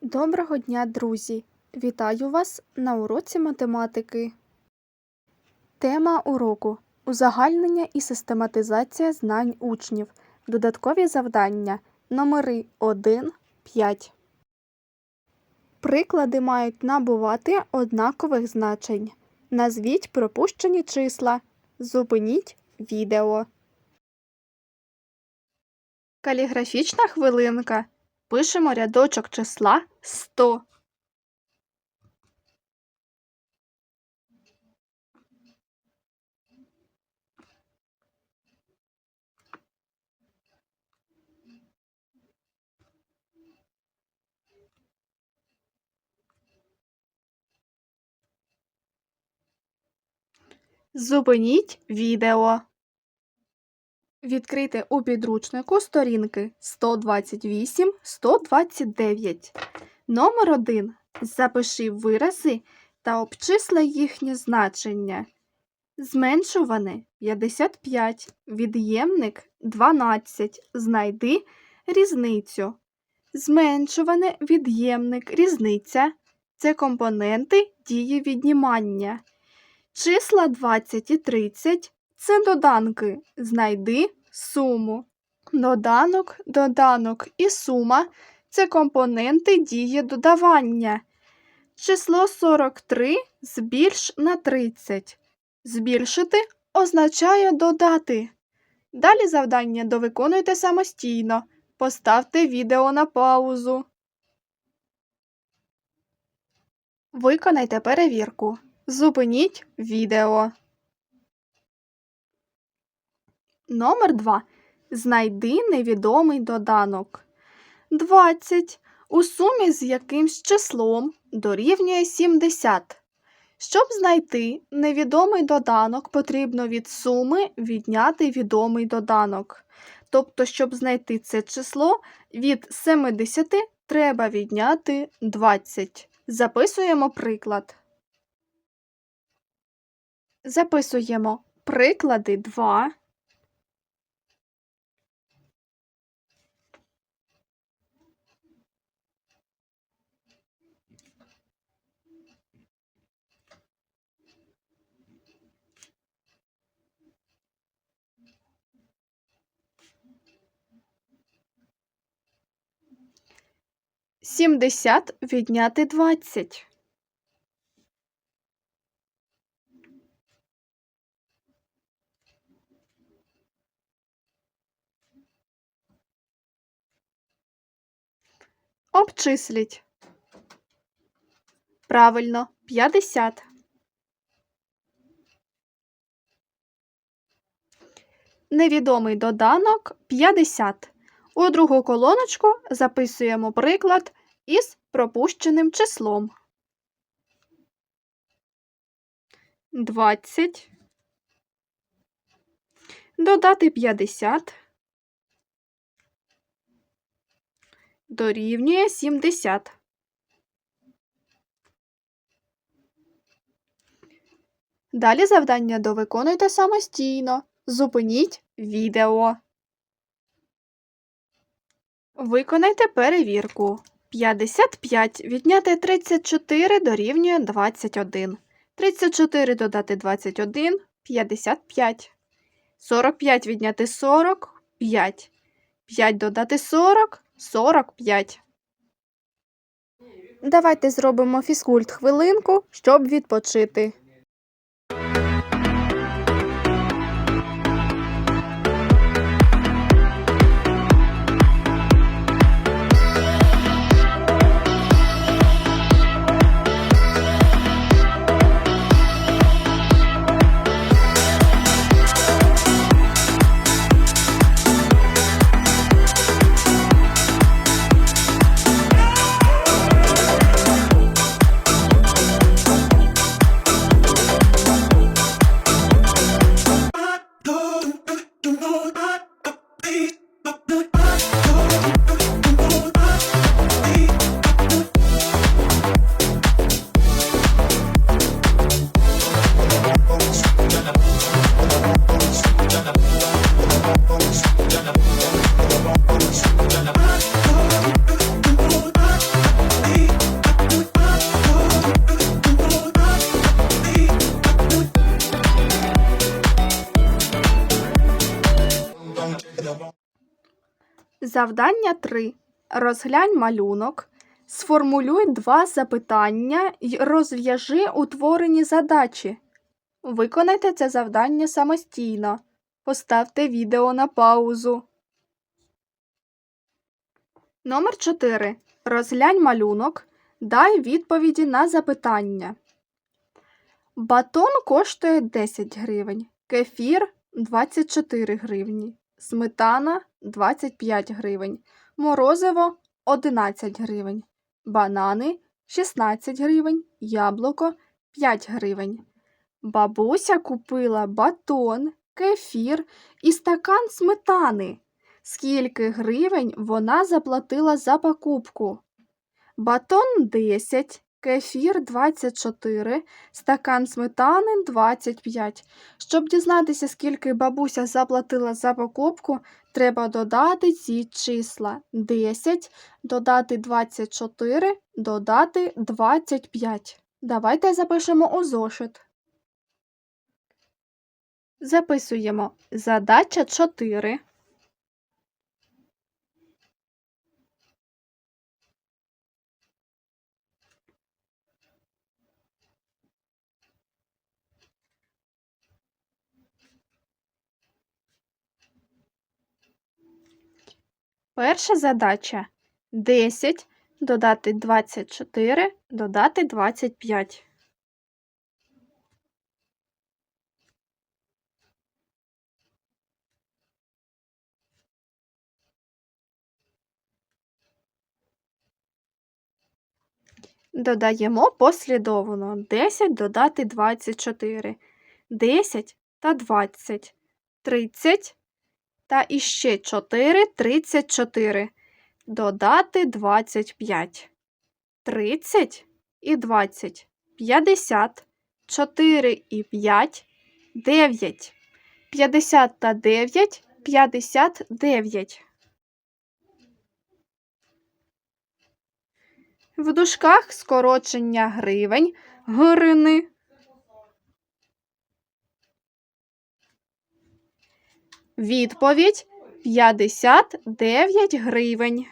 Доброго дня, друзі! Вітаю вас на уроці математики. Тема уроку узагальнення і систематизація знань учнів. Додаткові завдання номери 1, 5. Приклади мають набувати однакових значень. Назвіть пропущені числа. Зупиніть відео. Каліграфічна хвилинка. Пишемо рядочок числа 100. Зупиніть відео. Відкрийте у підручнику сторінки 128-129. Номер 1. Запиши вирази та обчисли їхнє значення. Зменшуване 55, від'ємник 12. Знайди різницю. Зменшуване від'ємник різниця це компоненти дії віднімання. Числа 20 і 30 це доданки. Знайди суму. Доданок, доданок і сума це компоненти дії додавання. Число 43 збільш на 30. Збільшити означає додати. Далі завдання довиконуйте самостійно. Поставте відео на паузу. Виконайте перевірку. Зупиніть відео. Номер 2. Знайди невідомий доданок. 20 у сумі з якимсь числом дорівнює 70. Щоб знайти невідомий доданок, потрібно від суми відняти відомий доданок. Тобто, щоб знайти це число, від 70 треба відняти 20. Записуємо приклад. Записуємо приклади 2. Сімдесят відняти двадцять. Обчисліть. Правильно, 50. Невідомий доданок 50. У другу колоночку записуємо приклад із пропущеним числом. 20. Додати 50. дорівнює 70. Далі завдання довиконуйте самостійно. Зупиніть відео. Виконайте перевірку. 55 відняти 34 дорівнює 21. 34 додати 21 55. 45 відняти 40 5. 5 додати 40 45. Давайте зробимо фізкульт хвилинку, щоб відпочити. Завдання 3. Розглянь малюнок. Сформулюй два запитання й розв'яжи утворені задачі. Виконайте це завдання самостійно. Поставте відео на паузу. Номер 4. Розглянь малюнок. Дай відповіді на запитання. Батон коштує 10 гривень, кефір 24 гривні, сметана 25 гривень, морозиво 11 гривень, банани 16 гривень, яблуко 5 гривень. Бабуся купила батон, кефір і стакан сметани. Скільки гривень вона заплатила за покупку? Батон 10, кефір 24, стакан сметани 25. Щоб дізнатися, скільки бабуся заплатила за покупку, треба додати ці числа 10, додати 24, додати 25. Давайте запишемо у зошит. Записуємо задача 4. Перша задача 10 додати 24, додати 25. Додаємо послідовно 10 додати 24, 10 та 20, 30 та іще 4 34. Додати 25. 30 і 20. 50. 4 і 5. 9. 50 та 9. 59. В дужках скорочення гривень, гривни. Відповідь 59 гривень.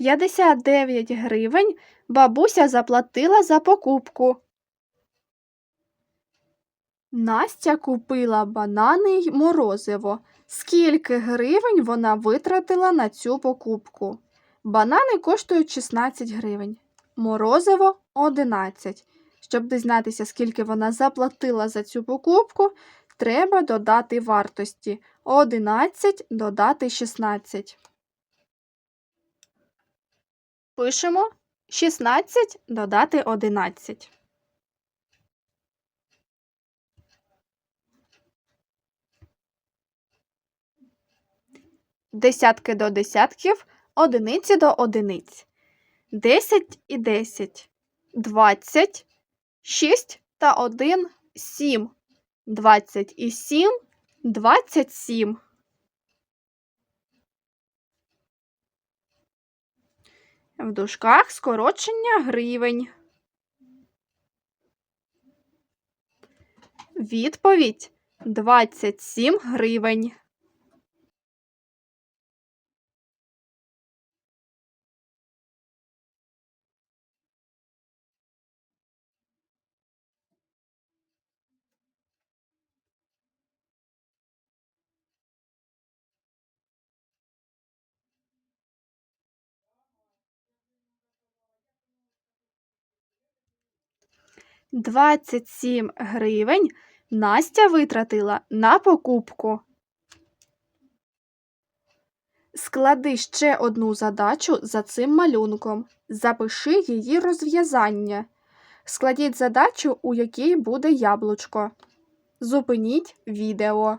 П'ятдесят дев'ять гривень бабуся заплатила за покупку. Настя купила банани й морозиво. Скільки гривень вона витратила на цю покупку? Банани коштують 16 гривень, морозиво 11. Щоб дізнатися, скільки вона заплатила за цю покупку, треба додати вартості 11 додати 16. Пишемо 16 додати 11. Десятки до десятків, одиниці до одиниць. 10 і 10. 20, 6 та 1 – 7. 20 і 7 – 27. В дужках скорочення гривень. Відповідь 27 гривень. Двадцять сім гривень Настя витратила на покупку. Склади ще одну задачу за цим малюнком. Запиши її розв'язання. Складіть задачу, у якій буде яблучко. Зупиніть відео.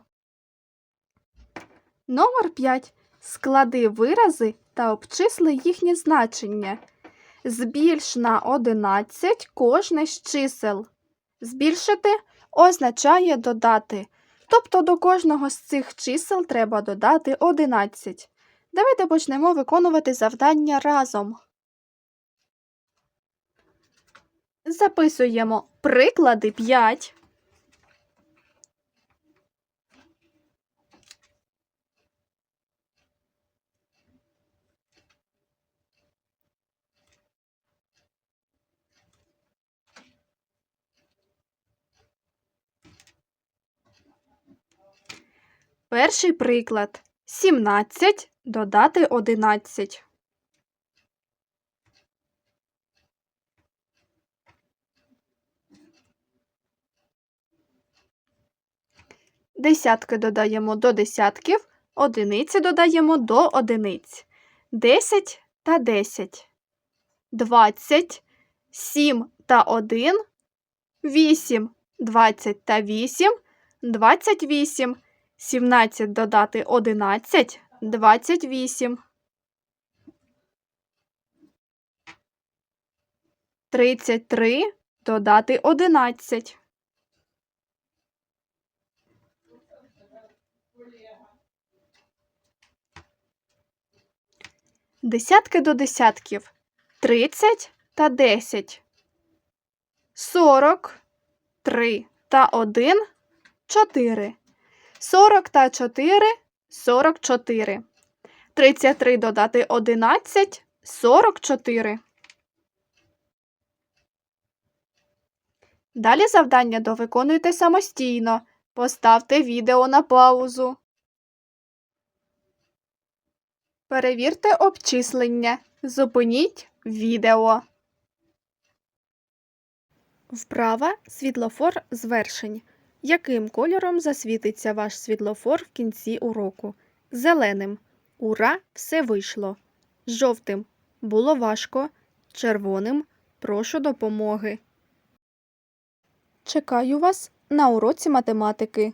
Номер 5. Склади вирази та обчисли їхнє значення. Збільш на 11 кожне з чисел. Збільшити означає додати. Тобто до кожного з цих чисел треба додати 11. Давайте почнемо виконувати завдання разом. Записуємо приклади 5. Перший приклад. 17 додати 11. Десятки додаємо до десятків, одиниці додаємо до одиниць. 10 та 10. 20, 7 та 1, 8, 20 та 8, 28. 17 додати 11 – 28. 33 додати 11. Десятки до десятків. 30 та 10. 40, 3 та 1 – 4. 40 та 4 – 44. 33 додати 11 – 44. Далі завдання довиконуйте самостійно. Поставте відео на паузу. Перевірте обчислення. Зупиніть відео. Вправа світлофор звершень. Яким кольором засвітиться ваш світлофор в кінці уроку? Зеленим. Ура! Все вийшло. Жовтим. Було важко. Червоним. Прошу допомоги. Чекаю вас на уроці математики.